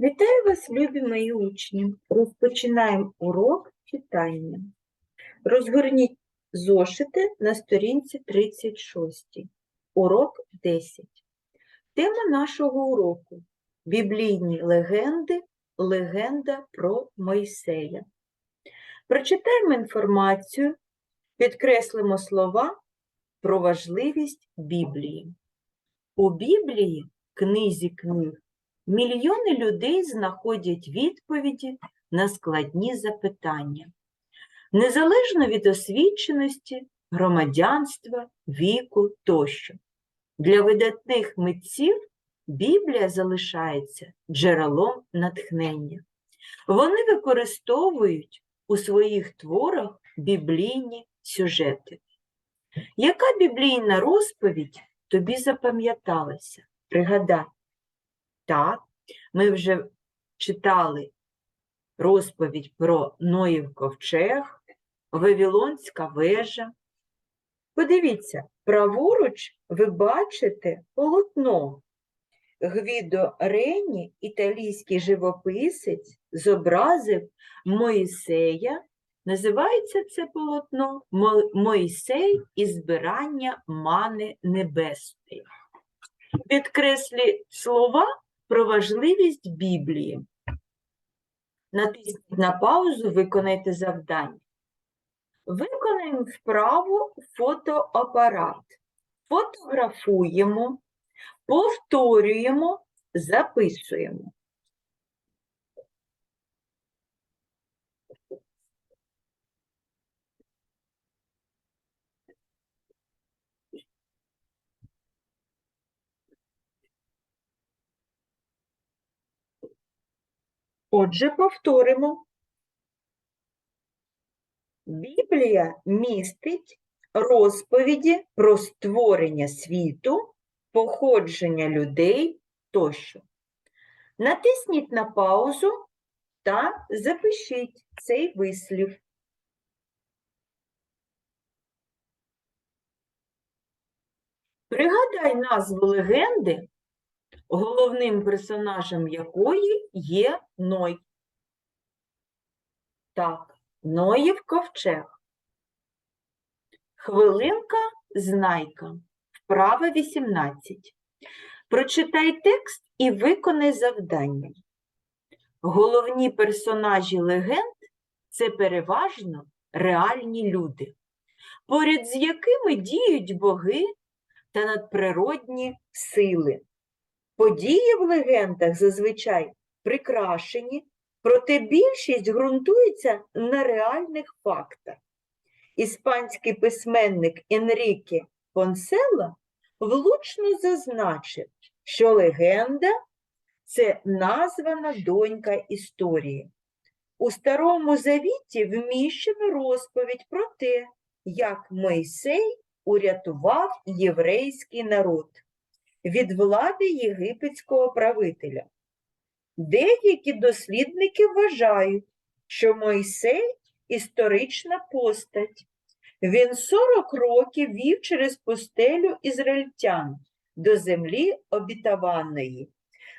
Вітаю вас, любі мої учні. Розпочинаємо урок читання. Розгорніть зошити на сторінці 36. Урок 10. Тема нашого уроку Біблійні легенди, легенда про Мойсея. Прочитаємо інформацію, підкреслимо слова про важливість Біблії. У Біблії, книзі книг, Мільйони людей знаходять відповіді на складні запитання. Незалежно від освіченості, громадянства, віку тощо. Для видатних митців Біблія залишається джерелом натхнення. Вони використовують у своїх творах біблійні сюжети. Яка біблійна розповідь тобі запам'яталася? Пригадай. Так, ми вже читали розповідь про Ноїв ковчег, Вавилонська вежа. Подивіться, праворуч ви бачите полотно. Гвідо Рені, італійський живописець, зобразив Моїсея. Називається це полотно «Мо- Мойсей і збирання мани небесної. Підкреслі слова про важливість Біблії. Натисніть на паузу, виконайте завдання. Виконаємо вправу фотоапарат. Фотографуємо, повторюємо, записуємо. Отже, повторимо. Біблія містить розповіді про створення світу, походження людей тощо. Натисніть на паузу та запишіть цей вислів. Пригадай назву легенди, головним персонажем якої є Ной. Так, Ноїв ковчег. Хвилинка знайка. Вправа 18. Прочитай текст і виконай завдання. Головні персонажі легенд це переважно реальні люди, поряд з якими діють боги та надприродні сили. Події в легендах зазвичай прикрашені, проте більшість ґрунтується на реальних фактах. Іспанський письменник Енріке Понселла влучно зазначив, що легенда це названа донька історії. У Старому Завіті вміщено розповідь про те, як Мойсей урятував єврейський народ від влади єгипетського правителя. Деякі дослідники вважають, що Мойсей історична постать. Він 40 років вів через пустелю ізраїльтян до землі обітованої,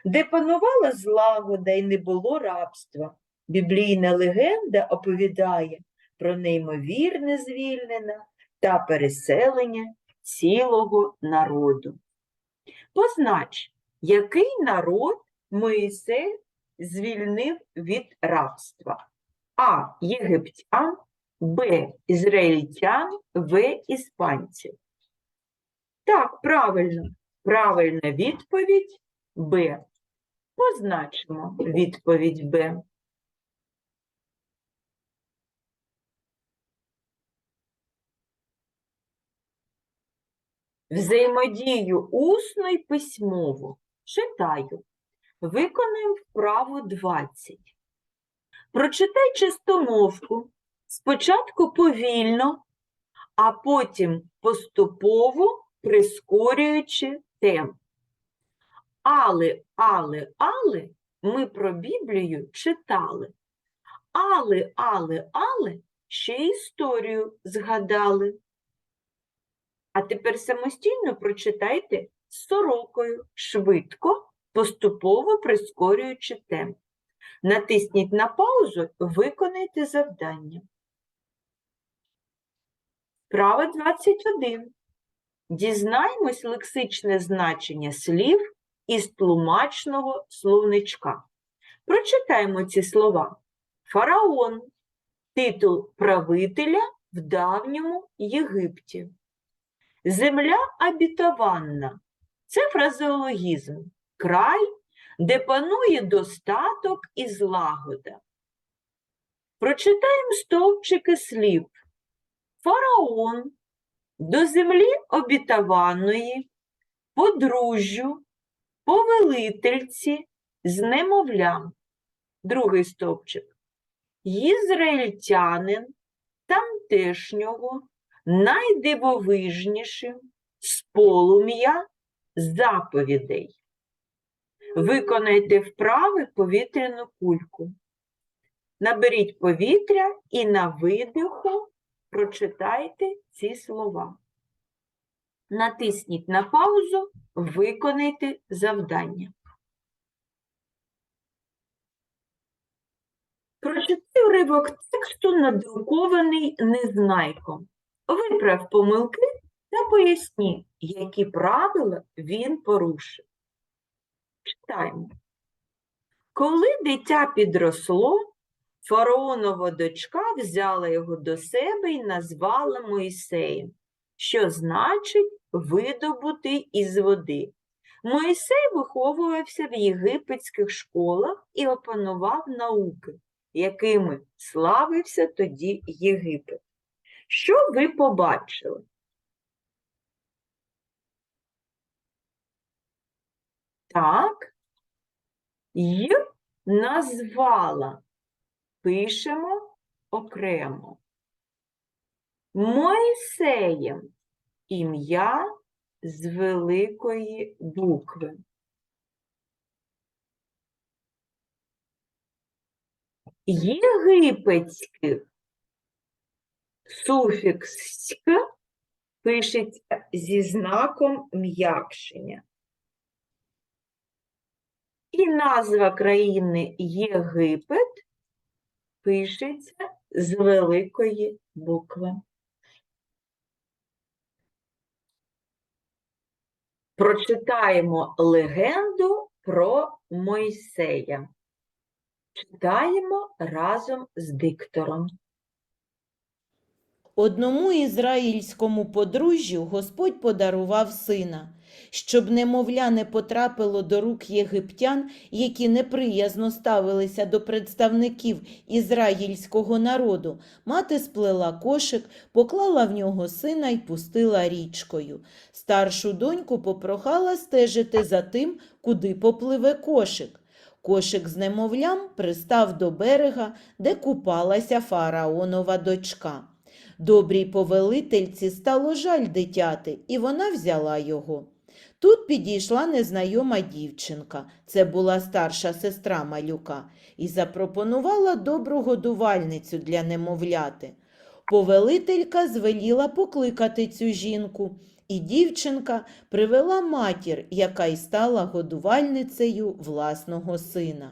де панувала злагода і не було рабства. Біблійна легенда оповідає про неймовірне звільнення та переселення цілого народу. Познач, який народ Моїсей звільнив від рабства? А. Єгиптян, Б. Ізраїльтян, В. Іспанців. Так, правильно. Правильна відповідь Б. Позначимо відповідь Б. Взаємодію усно і письмово. Читаю. Виконаємо вправу 20. Прочитай чистомовку. Спочатку повільно, а потім поступово прискорюючи темп. Але, але, але ми про Біблію читали. Але, але, але ще історію згадали. А тепер самостійно прочитайте сорокою швидко поступово прискорюючи темп. Натисніть на паузу, виконайте завдання. Вправа 21. Дізнаймось лексичне значення слів із тлумачного словничка. Прочитаємо ці слова. Фараон – титул правителя в давньому Єгипті. Земля обітованна – це фразеологізм, край, де панує достаток і злагода. Прочитаємо стовпчики слів. Фараон до землі обітованої, подружжю, повелительці, з немовлям. Другий стовпчик. Єзраїльтянин тамтешнього найдивовижнішим з полум'я заповідей. Виконайте вправи повітряну кульку. Наберіть повітря і на видиху прочитайте ці слова. Натисніть на паузу, виконайте завдання. Прочитай уривок тексту, надрукований незнайком. Виправ помилки та поясні, які правила він порушив. Читаємо. Коли дитя підросло, фараонова дочка взяла його до себе і назвала Моїсеєм, що значить видобутий із води. Моїсей виховувався в єгипетських школах і опанував науки, якими славився тоді Єгипет. Що ви побачили? Так, й назвала. Пишемо окремо. Моїсеєм ім'я з великої букви. Єгипетських суфікс «ськ» пишеться зі знаком м'якшення. І назва країни Єгипет пишеться з великої букви. Прочитаємо легенду про Мойсея. Читаємо разом з диктором. Одному ізраїльському подружжю Господь подарував сина, щоб немовля не потрапило до рук єгиптян, які неприязно ставилися до представників ізраїльського народу. Мати сплела кошик, поклала в нього сина й пустила річкою. Старшу доньку попрохала стежити за тим, куди попливе кошик. Кошик з немовлям пристав до берега, де купалася фараонова дочка. Добрій повелительці стало жаль дитяти, і вона взяла його. Тут підійшла незнайома дівчинка, це була старша сестра малюка, і запропонувала добру годувальницю для немовляти. Повелителька звеліла покликати цю жінку, і дівчинка привела матір, яка й стала годувальницею власного сина.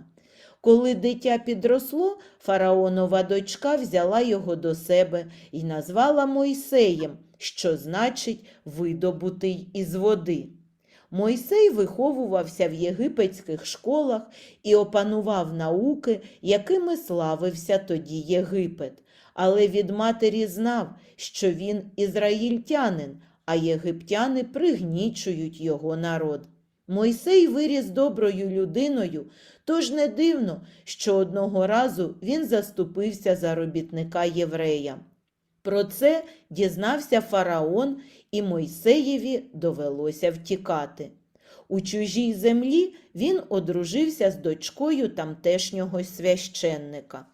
Коли дитя підросло, фараонова дочка взяла його до себе і назвала Мойсеєм, що значить видобутий із води. Мойсей виховувався в єгипетських школах і опанував науки, якими славився тоді Єгипет. Але від матері знав, що він ізраїльтянин, а єгиптяни пригнічують його народ. Мойсей виріс доброю людиною, тож не дивно, що одного разу він заступився за робітника єврея. Про це дізнався фараон, і Мойсеєві довелося втікати. У чужій землі він одружився з дочкою тамтешнього священника.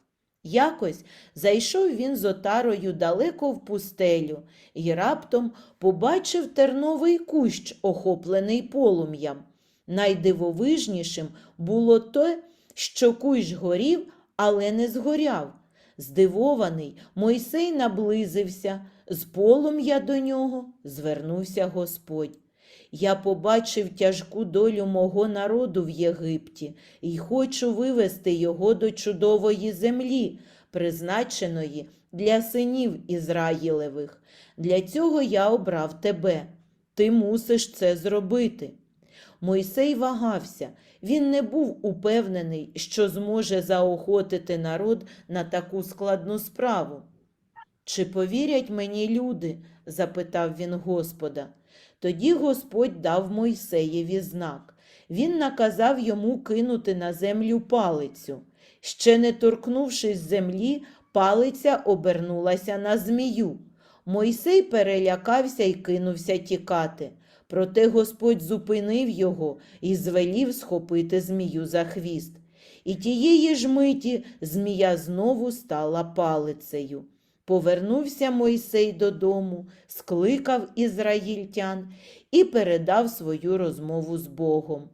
Якось зайшов він з отарою далеко в пустелю і раптом побачив терновий кущ, охоплений полум'ям. Найдивовижнішим було те, що кущ горів, але не згоряв. Здивований, Мойсей наблизився, з полум'я до нього звернувся Господь. Я побачив тяжку долю мого народу в Єгипті і хочу вивести його до чудової землі, призначеної для синів Ізраїлевих. Для цього я обрав тебе. Ти мусиш це зробити. Мойсей вагався, він не був упевнений, що зможе заохотити народ на таку складну справу. Чи повірять мені люди? запитав він Господа. Тоді Господь дав Мойсеєві знак. Він наказав йому кинути на землю палицю. Ще не торкнувшись землі, палиця обернулася на змію. Мойсей перелякався і кинувся тікати. Проте Господь зупинив його і звелів схопити змію за хвіст. І тієї ж миті змія знову стала палицею. Повернувся Мойсей додому, скликав ізраїльтян і передав свою розмову з Богом.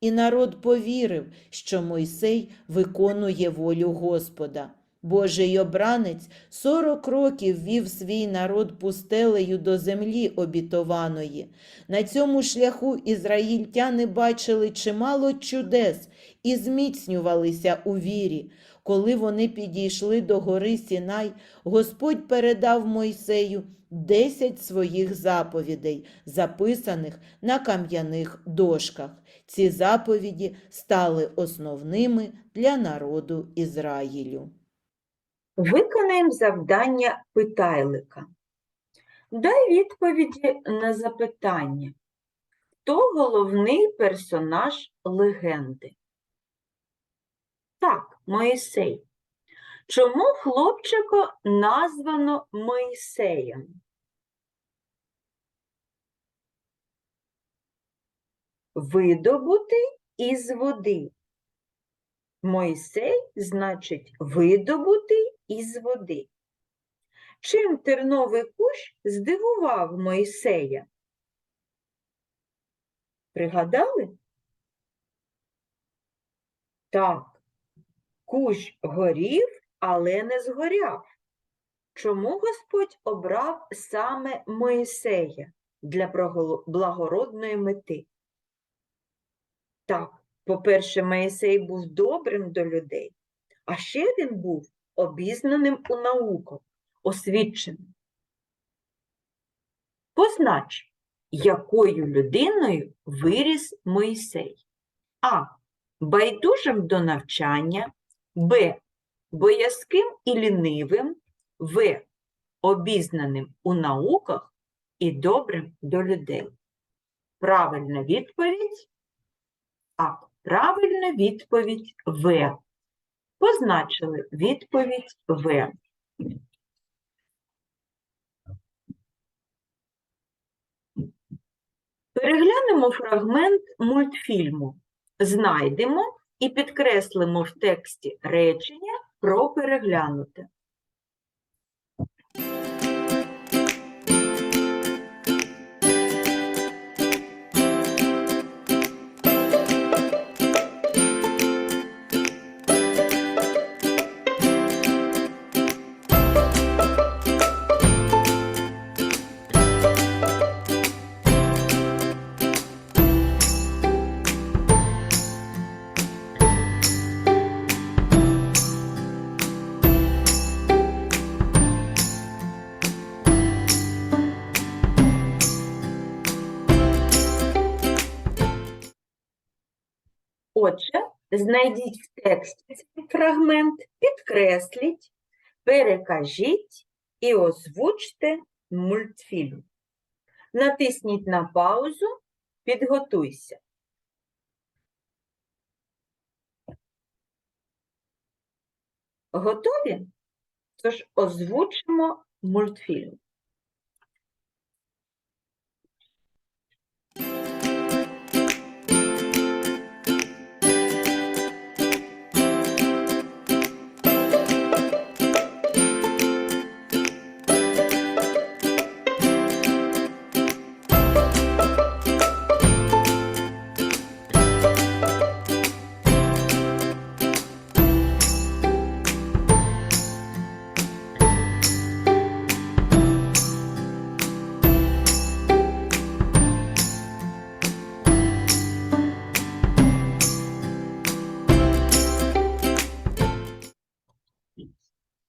І народ повірив, що Мойсей виконує волю Господа. Божий обранець сорок років вів свій народ пустелею до землі обітованої. На цьому шляху ізраїльтяни бачили чимало чудес і зміцнювалися у вірі. Коли вони підійшли до гори Сінай, Господь передав Мойсею десять своїх заповідей, записаних на кам'яних дошках. Ці заповіді стали основними для народу Ізраїлю. Виконаємо завдання питайлика. Дай відповіді на запитання. Хто головний персонаж легенди? Так, Моїсей. Чому хлопчика названо Моїсеєм? Видобутий із води. Мойсей значить видобутий із води. Чим терновий кущ здивував Мойсея? Пригадали? Так, кущ горів, але не згоряв. Чому Господь обрав саме Моїсея для благородної мети? Так, по-перше, Моїсей був добрим до людей, а ще він був обізнаним у науках, освіченим. Познач, якою людиною виріс Моїсей. А. Байдужим до навчання, Б. Боязким і лінивим, В. Обізнаним у науках і добрим до людей. Правильна відповідь так, правильна відповідь В. Позначили відповідь В. Переглянемо фрагмент мультфільму. Знайдемо і підкреслимо в тексті речення про переглянуте. Перекажіть і озвучте мультфільм. Натисніть на паузу, підготуйся. Готові? Тож озвучимо мультфільм.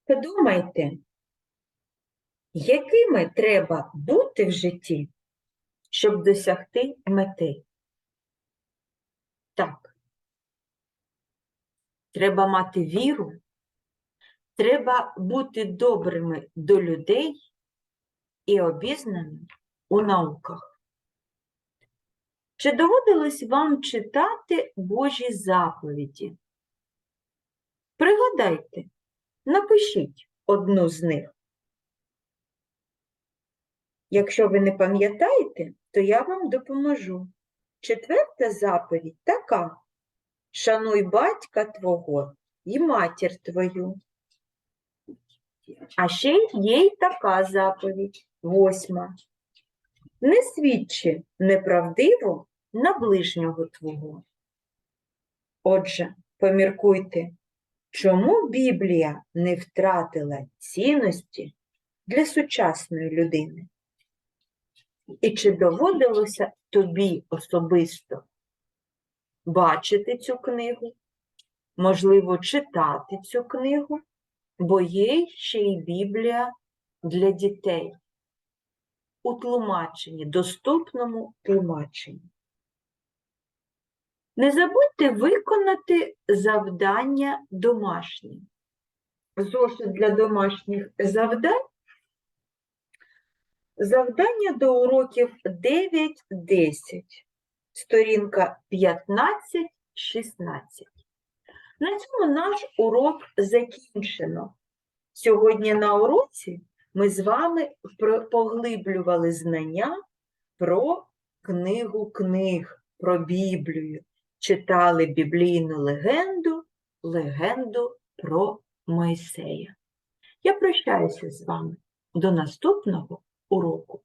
Подумайте, якими треба бути в житті, щоб досягти мети? Так. Треба мати віру, треба бути добрими до людей і обізнаним у науках. Чи доводилось вам читати Божі заповіді? Пригадайте, напишіть одну з них. Якщо ви не пам'ятаєте, то я вам допоможу. Четверта заповідь така: Шануй батька твого і матір твою. А ще є й така заповідь, восьма. Не свідчи неправдиво на ближнього твого. Отже, поміркуйте, чому Біблія не втратила цінності для сучасної людини? І чи доводилося тобі особисто бачити цю книгу, можливо, читати цю книгу, бо є ще й Біблія для дітей у тлумаченні, доступному тлумаченні. Не забудьте виконати завдання домашні. Зошит для домашніх завдань. Завдання до уроків 9-10, сторінка 15-16. На цьому наш урок закінчено. Сьогодні на уроці ми з вами поглиблювали знання про книгу книг, про Біблію, читали біблійну легенду, легенду про Мойсея. Я прощаюся з вами до наступного уроку.